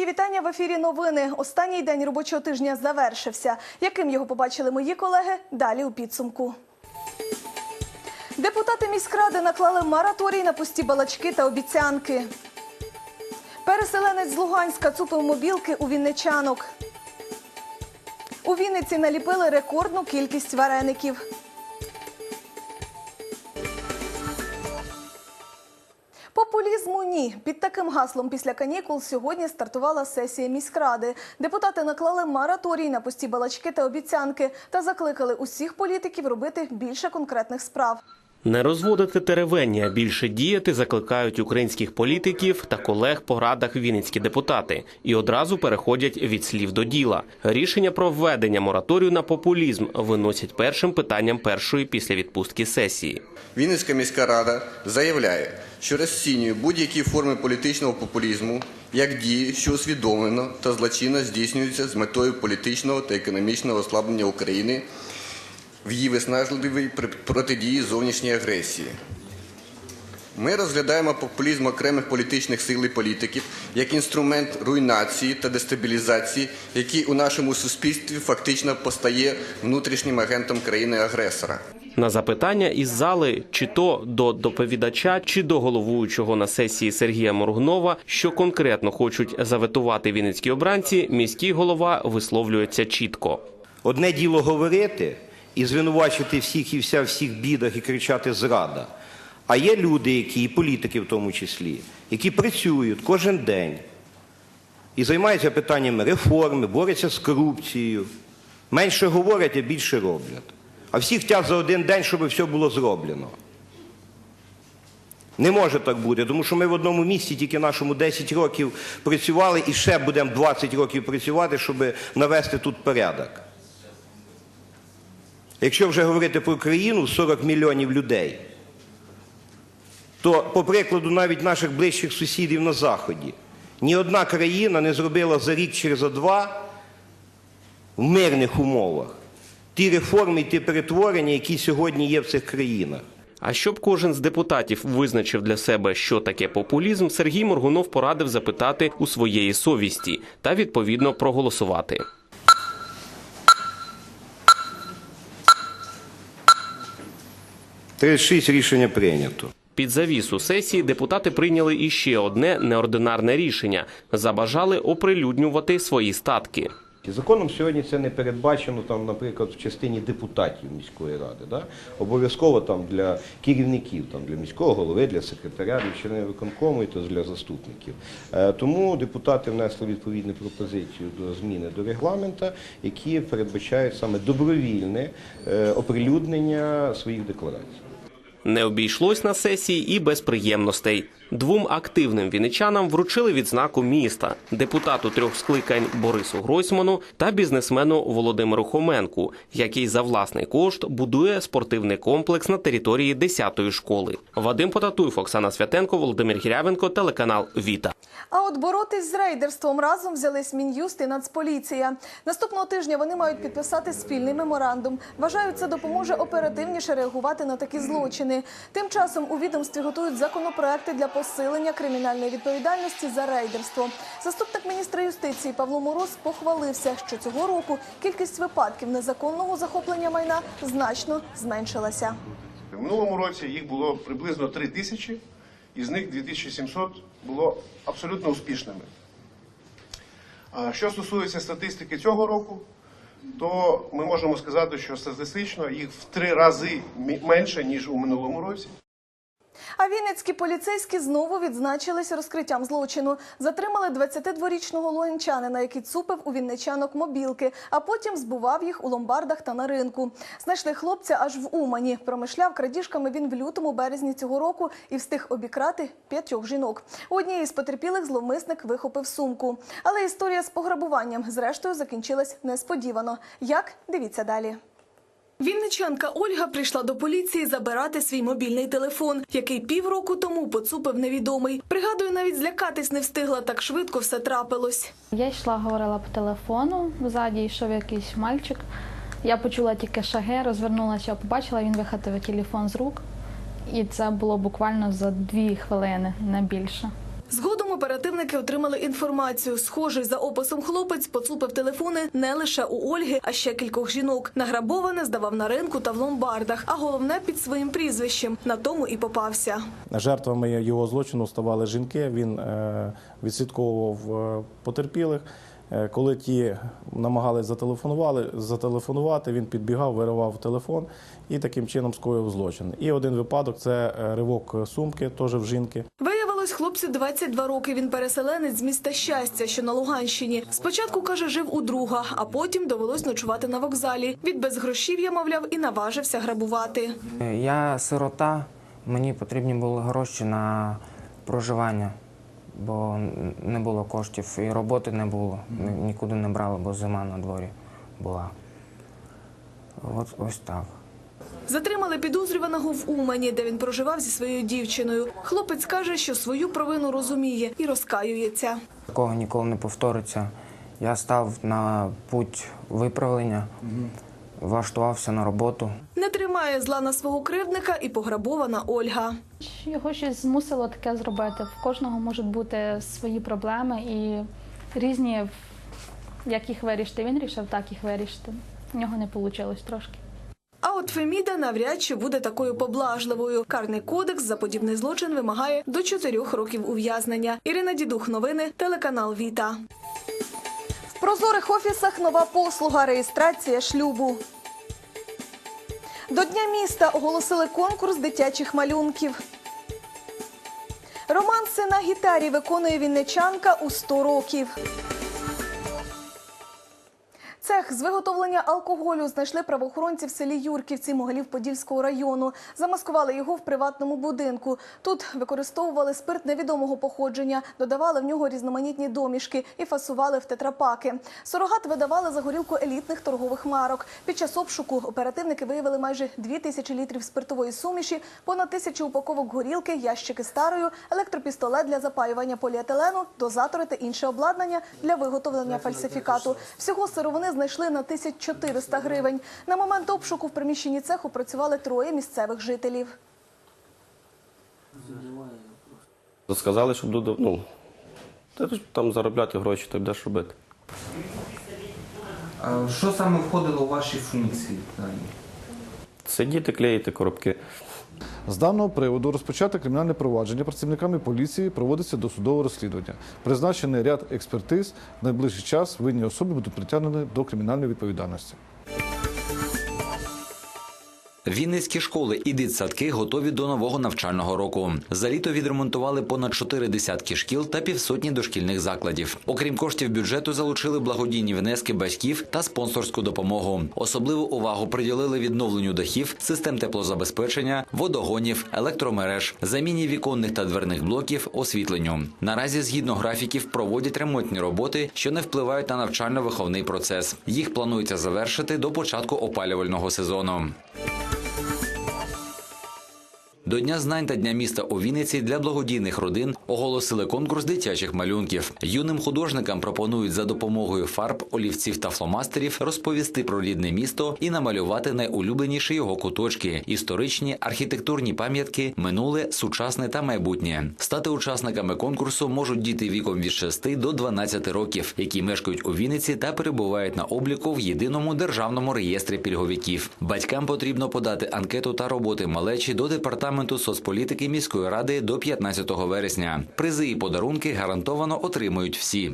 Мої вітання в ефірі. Новини. Останній день робочого тижня завершився. Яким його побачили мої колеги? Далі у підсумку. Депутати міськради наклали мораторій на пусті балачки та обіцянки. Переселенець з Луганська цупив мобілки у вінничанок. У Вінниці наліпили рекордну кількість вареників. Популізму ні. Під таким гаслом після канікул сьогодні стартувала сесія міськради. Депутати наклали мораторій на пусті балачки та обіцянки та закликали усіх політиків робити більше конкретних справ. Не розводити теревені, а більше діяти закликають українських політиків та колег по радах вінницькі депутати і одразу переходять від слів до діла. Рішення про введення мораторію на популізм виносять першим питанням першої після відпустки сесії. Вінницька міська рада заявляє, що розцінює будь-які форми політичного популізму як дії, що усвідомлено та злочинно здійснюються з метою політичного та економічного ослаблення України в її виснажливій при- протидії зовнішньої агресії. Ми розглядаємо популізм окремих політичних сил і політиків як інструмент руйнації та дестабілізації, який у нашому суспільстві фактично постає внутрішнім агентом країни-агресора. На запитання із зали, чи то до доповідача, чи до головуючого на сесії Сергія Моргунова, що конкретно хочуть заветувати вінницькі обранці, міський голова висловлюється чітко. Одне діло говорити і звинувачити всіх і вся в всіх бідах і кричати зрада. А є люди, які, і політики в тому числі, які працюють кожен день і займаються питаннями реформи, борються з корупцією. Менше говорять, а більше роблять. А всі хочуть за один день, щоб все було зроблено. Не може так бути, тому що ми в одному місці тільки нашому 10 років працювали і ще будемо 20 років працювати, щоб навести тут порядок. Якщо вже говорити про країну 40 мільйонів людей, то, по прикладу навіть наших ближчих сусідів на Заході, ні одна країна не зробила за рік чи за два в мирних умовах ті реформи і ті перетворення, які сьогодні є в цих країнах. А щоб кожен з депутатів визначив для себе, що таке популізм, Сергій Моргунов порадив запитати у своєї совісті та відповідно проголосувати. – 36 рішення прийнято. Під завісу сесії депутати прийняли іще одне неординарне рішення: забажали оприлюднювати свої статки. Законом сьогодні це не передбачено, там, наприклад, в частині депутатів міської ради. Да? Обов'язково там для керівників, там, для міського голови, для секретаря, для членів виконкому і то для заступників. Е, тому депутати внесли відповідну пропозицію до зміни до регламента, які передбачають саме добровільне е, оприлюднення своїх декларацій. Не обійшлось на сесії і без приємностей. Двом активним вінничанам вручили відзнаку міста депутату трьох скликань Борису Гройсману та бізнесмену Володимиру Хоменку, який за власний кошт будує спортивний комплекс на території 10-ї школи. Вадим Потатуєв, Оксана Святенко, Володимир Гірявенко, телеканал Віта. А от боротись з рейдерством разом взялись Мін'юст і Нацполіція. Наступного тижня вони мають підписати спільний меморандум. Вважають, це допоможе оперативніше реагувати на такі злочини. Тим часом у відомстві готують законопроекти для посилення кримінальної відповідальності за рейдерство. Заступник міністра юстиції Павло Мороз похвалився, що цього року кількість випадків незаконного захоплення майна значно зменшилася. В минулому році їх було приблизно 3 тисячі, із них 2700 було абсолютно успішними. Що стосується статистики цього року, то ми можемо сказати, що статистично їх в три рази менше, ніж у минулому році. А вінницькі поліцейські знову відзначились розкриттям злочину. Затримали 22-річного лоїнчанина, який цупив у вінничанок мобілки, а потім збував їх у ломбардах та на ринку. Знайшли хлопця аж в Умані. Промишляв крадіжками він в лютому березні цього року і встиг обікрати п'ятьох жінок. У одній із потерпілих зловмисник вихопив сумку. Але історія з пограбуванням зрештою закінчилась несподівано. Як дивіться далі. Вінничанка Ольга прийшла до поліції забирати свій мобільний телефон, який півроку тому поцупив невідомий. Пригадую, навіть злякатись не встигла, так швидко все трапилось. Я йшла, говорила по телефону, ззаді йшов якийсь мальчик. Я почула тільки шаги, розвернулася, побачила, він вихватив телефон з рук. І це було буквально за дві хвилини, не більше. Згодом оперативники отримали інформацію. Схожий за описом хлопець поцупив телефони не лише у Ольги, а ще кількох жінок. Награбоване здавав на ринку та в ломбардах, а головне під своїм прізвищем. На тому і попався. Жертвами його злочину ставали жінки. Він е, відслідковував е, потерпілих. Е, Коли ті намагались зателефонували, зателефонувати, він підбігав, виривав телефон і таким чином скоїв злочин. І один випадок це е, ривок сумки, теж в жінки. Виявилось, хлопцю 22 роки. Він переселенець з міста Щастя, що на Луганщині. Спочатку каже, жив у друга, а потім довелось ночувати на вокзалі. Від безгрошів'я, мовляв, і наважився грабувати. Я сирота, мені потрібні були гроші на проживання, бо не було коштів і роботи не було. Нікуди не брали, бо зима на дворі була. От ось так. Затримали підозрюваного в Умані, де він проживав зі своєю дівчиною. Хлопець каже, що свою провину розуміє і розкаюється. Такого ніколи не повториться. Я став на путь виправлення, влаштувався на роботу. Не тримає зла на свого кривдника і пограбована Ольга. Його щось змусило таке зробити. В кожного можуть бути свої проблеми і різні, як їх вирішити. Він рішив так їх вирішити. У нього не вийшло трошки. А от Феміда навряд чи буде такою поблажливою. Карний кодекс за подібний злочин вимагає до чотирьох років ув'язнення. Ірина Дідух, новини, телеканал Віта. Прозорих офісах нова послуга реєстрація шлюбу. До Дня міста оголосили конкурс дитячих малюнків. Романси на гітарі виконує вінничанка у 100 років. Цех з виготовлення алкоголю знайшли правоохоронці в селі Юрківці Могилів-Подільського району. Замаскували його в приватному будинку. Тут використовували спирт невідомого походження, додавали в нього різноманітні домішки і фасували в тетрапаки. Сурогат видавали за горілку елітних торгових марок. Під час обшуку оперативники виявили майже 2 тисячі літрів спиртової суміші, понад тисячу упаковок горілки, ящики старою, електропістолет для запаювання поліетилену, дозатори та інше обладнання для виготовлення фальсифікату. Всього сировини знайшли на 1400 гривень. На момент обшуку в приміщенні цеху працювали троє місцевих жителів. Сказали, що буду, ну, там заробляти гроші, то будеш робити. А Що саме входило у ваші функції? Сидіти, клеїти коробки. З даного приводу розпочати кримінальне провадження працівниками поліції проводиться досудове розслідування. Призначений ряд експертиз. В найближчий час винні особи будуть притягнені до кримінальної відповідальності. Вінницькі школи і дитсадки готові до нового навчального року. За літо відремонтували понад чотири десятки шкіл та півсотні дошкільних закладів. Окрім коштів бюджету, залучили благодійні внески батьків та спонсорську допомогу. Особливу увагу приділили відновленню дахів, систем теплозабезпечення, водогонів, електромереж, заміні віконних та дверних блоків, освітленню. Наразі, згідно графіків, проводять ремонтні роботи, що не впливають на навчально-виховний процес. Їх планується завершити до початку опалювального сезону. you До Дня знань та Дня міста у Вінниці для благодійних родин оголосили конкурс дитячих малюнків. Юним художникам пропонують за допомогою фарб, олівців та фломастерів розповісти про рідне місто і намалювати найулюбленіші його куточки: історичні, архітектурні пам'ятки, минуле, сучасне та майбутнє. Стати учасниками конкурсу можуть діти віком від 6 до 12 років, які мешкають у Вінниці та перебувають на обліку в єдиному державному реєстрі пільговиків. Батькам потрібно подати анкету та роботи малечі до департаменту соцполітики міської ради до 15 вересня. Призи і подарунки гарантовано отримують всі.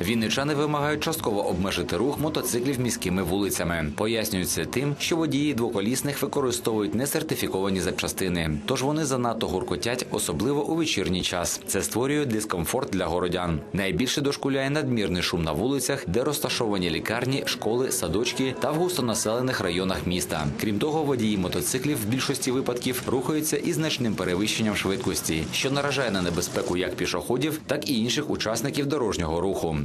Вінничани вимагають частково обмежити рух мотоциклів міськими вулицями. Пояснюються тим, що водії двоколісних використовують несертифіковані запчастини, тож вони занадто гуркотять, особливо у вечірній час. Це створює дискомфорт для городян. Найбільше дошкуляє надмірний шум на вулицях, де розташовані лікарні, школи, садочки та в густонаселених районах міста. Крім того, водії мотоциклів в більшості випадків рухаються із значним перевищенням швидкості, що наражає на небезпеку як пішоходів, так і інших учасників дорожнього руху.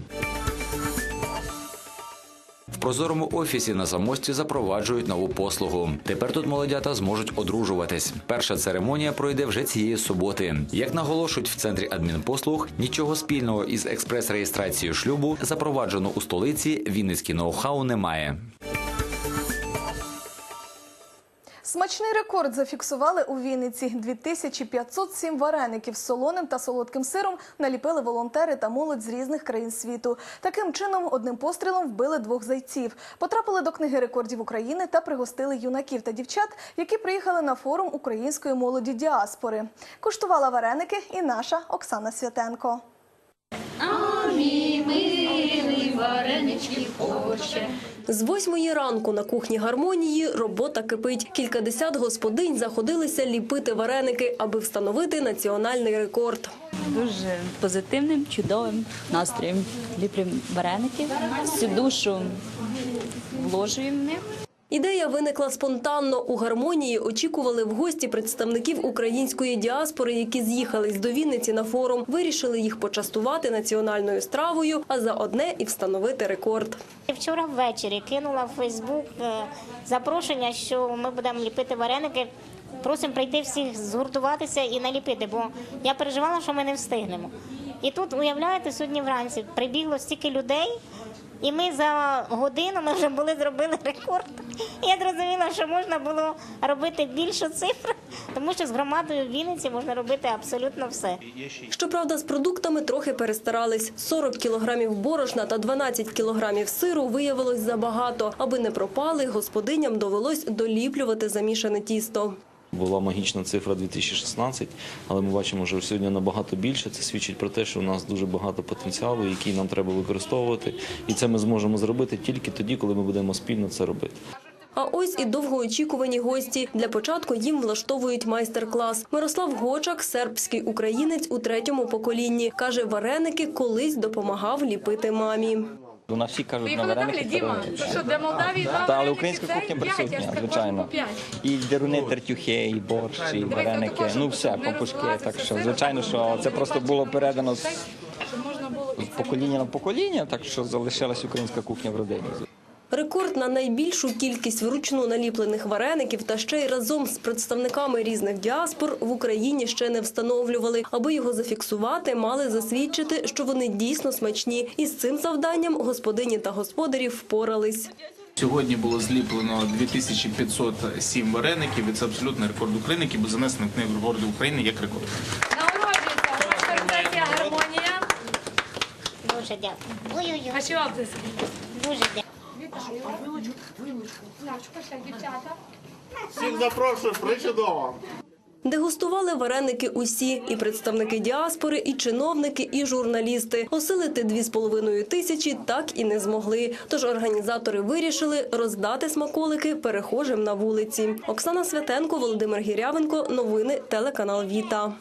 В прозорому офісі на замості запроваджують нову послугу. Тепер тут молодята зможуть одружуватись. Перша церемонія пройде вже цієї суботи. Як наголошують в центрі адмінпослуг, нічого спільного із експрес-реєстрацією шлюбу, запроваджено у столиці, Вінницький ноу-хау немає. Смачний рекорд зафіксували у Вінниці. 2507 вареників з солоним та солодким сиром наліпили волонтери та молодь з різних країн світу. Таким чином, одним пострілом вбили двох зайців. Потрапили до книги рекордів України та пригостили юнаків та дівчат, які приїхали на форум української молоді діаспори. Куштувала вареники і наша Оксана Святенко. З восьмої ранку на кухні гармонії робота кипить. Кількадесят господинь заходилися ліпити вареники, аби встановити національний рекорд. Дуже позитивним, чудовим настроєм. Ліплюємо вареники, всю душу вложуємо в них. Ідея виникла спонтанно. У гармонії очікували в гості представників української діаспори, які з'їхались до Вінниці на форум. Вирішили їх почастувати національною стравою, а за одне і встановити рекорд. Вчора ввечері кинула в Фейсбук е, запрошення, що ми будемо ліпити вареники. Просимо прийти всіх згуртуватися і наліпити, бо я переживала, що ми не встигнемо. І тут, уявляєте, сьогодні вранці прибігло стільки людей, і ми за годину ми вже були зробили рекорд. Я зрозуміла, що можна було робити більшу цифру, тому що з громадою в Вінниці можна робити абсолютно все. Щоправда, з продуктами трохи перестарались. 40 кілограмів борошна та 12 кілограмів сиру виявилось забагато. Аби не пропали, господиням довелось доліплювати замішане тісто. Була магічна цифра 2016, але ми бачимо, що сьогодні набагато більше. Це свідчить про те, що у нас дуже багато потенціалу, який нам треба використовувати. І це ми зможемо зробити тільки тоді, коли ми будемо спільно це робити. А ось і довгоочікувані гості. Для початку їм влаштовують майстер-клас. Мирослав Гочак, сербський українець у третьому поколінні. Каже, вареники колись допомагав ліпити мамі. У нас всі кажуть на вареники. Діма, що де Молдавії два Та, але вареники українська це кухня п'ять, я ж присутня, звичайно. п'ять. І деруни, тертюхи, і борщ, і вареники. Ну все, не Так що, звичайно, що це просто було передано з Щоб можна було з покоління на покоління, так що залишилась українська кухня в родині. Рекорд на найбільшу кількість вручну наліплених вареників та ще й разом з представниками різних діаспор в Україні ще не встановлювали. Аби його зафіксувати, мали засвідчити, що вони дійсно смачні. І з цим завданням господині та господарі впорались. Сьогодні було зліплено 2507 вареників, і це абсолютний рекорд України, який був занесений в книгу рекордів України як рекорд. Народжується гармонія. Дуже дякую. Ой-ой-ой. Ваші дякую. Всіх запрошую, причудово. Дегустували вареники усі – і представники діаспори, і чиновники, і журналісти. Осилити дві з половиною тисячі так і не змогли. Тож організатори вирішили роздати смаколики перехожим на вулиці. Оксана Святенко, Володимир Гірявенко. Новини телеканал Віта.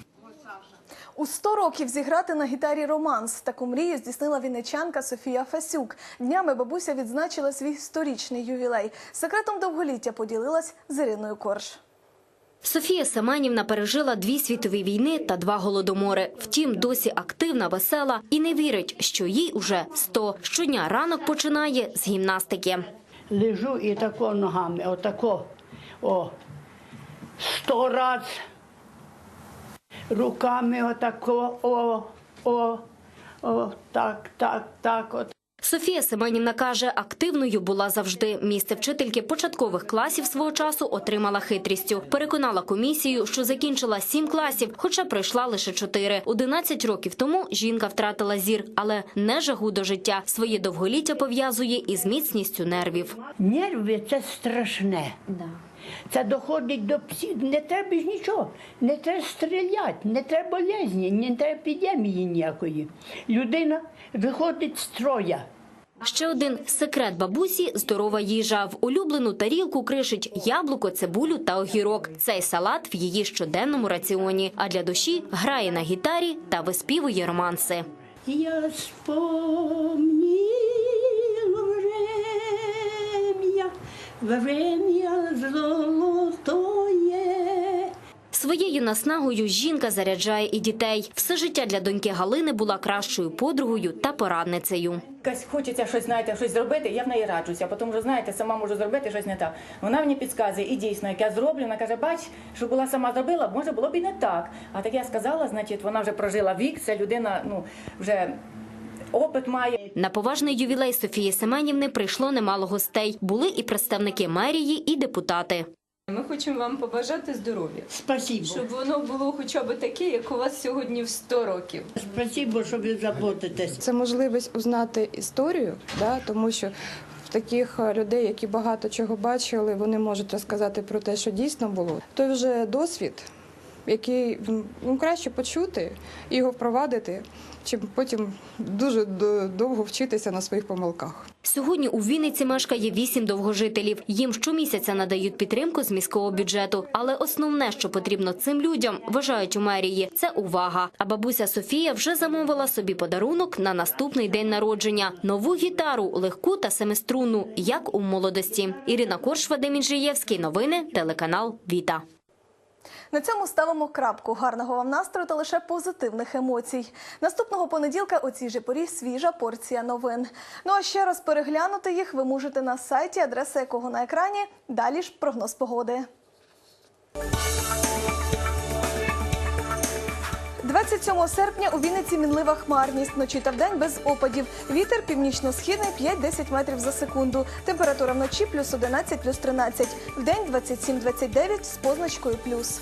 У 100 років зіграти на гітарі романс. Таку мрію здійснила вінничанка Софія Фасюк. Днями бабуся відзначила свій сторічний ювілей. Секретом довголіття поділилась з Іриною Корж. Софія Семенівна пережила дві світові війни та два голодомори. Втім, досі активна, весела і не вірить, що їй уже 100. Щодня ранок починає з гімнастики. Лежу і тако ногами, отако, о, сто раз, руками отако, о, о, о, так, так, так, от. Софія Семенівна каже, активною була завжди. Місце вчительки початкових класів свого часу отримала хитрістю. Переконала комісію, що закінчила сім класів, хоча пройшла лише чотири. 11 років тому жінка втратила зір, але не жагу до життя. Своє довголіття пов'язує із міцністю нервів. Нерви це страшне. Це доходить до псі. Не треба ж нічого, не треба стріляти, не треба болезні, не треба епідемії ніякої. Людина виходить з строя. Ще один секрет бабусі – здорова їжа. В улюблену тарілку кришить яблуко, цибулю та огірок. Цей салат в її щоденному раціоні. А для душі грає на гітарі та виспівує романси. Я вспомнил время, золотое. Своєю наснагою жінка заряджає і дітей. Все життя для доньки Галини була кращою подругою та порадницею. Якось хочеться щось, знаєте, щось зробити, я в неї раджуся, тому що, знаєте, сама можу зробити щось не так. Вона мені підказує, і дійсно, як я зроблю, вона каже, бач, що була сама зробила, може було б і не так. А так я сказала, значить, вона вже прожила вік, ця людина, ну, вже опит має. На поважний ювілей Софії Семенівни прийшло немало гостей. Були і представники мерії, і депутати. Ми хочемо вам побажати здоров'я. Спасибо. Щоб воно було хоча б таке, як у вас сьогодні в 100 років. Спасибо, що ви заботитесь. Це можливість узнати історію, да, тому що в таких людей, які багато чого бачили, вони можуть розказати про те, що дійсно було. Той вже досвід, який ну, краще почути і його впровадити, чим потім дуже довго вчитися на своїх помилках. Сьогодні у Вінниці мешкає вісім довгожителів. Їм щомісяця надають підтримку з міського бюджету. Але основне, що потрібно цим людям, вважають у мерії, це увага. А бабуся Софія вже замовила собі подарунок на наступний день народження – нову гітару, легку та семиструнну, як у молодості. Ірина Корш, Вадим Інжиєвський. Новини, телеканал Віта. На цьому ставимо крапку. Гарного вам настрою та лише позитивних емоцій. Наступного понеділка у цій же порі свіжа порція новин. Ну а ще раз переглянути їх ви можете на сайті, адреса якого на екрані. Далі ж прогноз погоди. 27 серпня у Вінниці мінлива хмарність. Вночі та вдень без опадів. Вітер північно-східний 5-10 метрів за секунду. Температура вночі плюс 11, плюс 13. Вдень 27-29 з позначкою плюс.